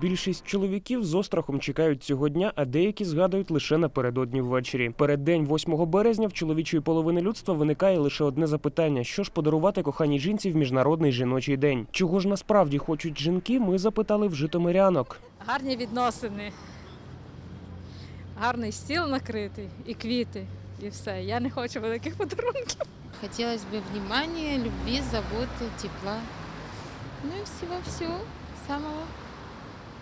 Більшість чоловіків з острахом чекають цього дня, а деякі згадують лише напередодні ввечері. Перед день 8 березня в чоловічої половини людства виникає лише одне запитання: що ж подарувати коханій жінці в міжнародний жіночий день? Чого ж насправді хочуть жінки? Ми запитали в житомирянок. гарні відносини, гарний стіл накритий і квіти, і все. Я не хочу великих подарунків. Хотелось бы внимания, любви, заботы, тепла. Ну и всего-всего самого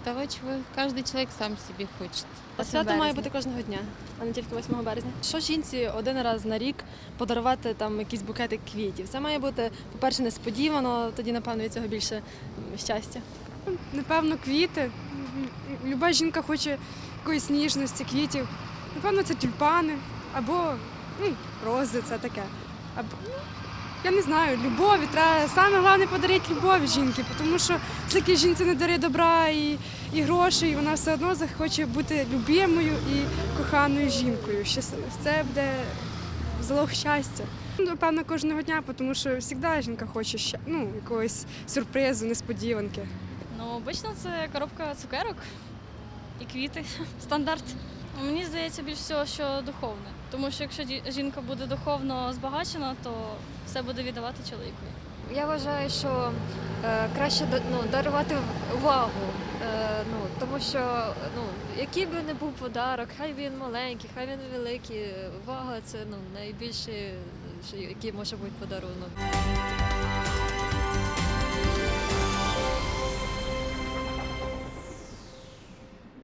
того, чего каждый человек сам себе хочет. А свято має бути кожного дня, а не тільки 8 березня. Що жінці один раз на рік подарувати там якийсь букетик квітів? Це має бути, по-перше, несподівано, тоді, напевно, від цього більше щастя. Напевно, квіти. Люба жінка хоче якоїсь ніжності, квітів. Напевно, це тюльпани або ну, рози, це таке. Або, я не знаю, любові. Треба саме головне подарити любові жінки, тому що всякій жінці не дари добра і, і грошей, і вона все одно захоче бути любимою і коханою жінкою. Це буде залог щастя. Напевно, кожного дня, тому що завжди жінка хоче ща- ну, якогось сюрпризу, несподіванки. Ну, обично це коробка цукерок і квіти. Стандарт. Мені здається більш всього, що духовне. Тому що якщо жінка буде духовно збагачена, то все буде віддавати чоловікові. Я вважаю, що е, краще ну, дарувати увагу. Е, ну, тому що ну, який би не був подарок, хай він маленький, хай він великий. Увага це ну, найбільше, який може бути подарунок.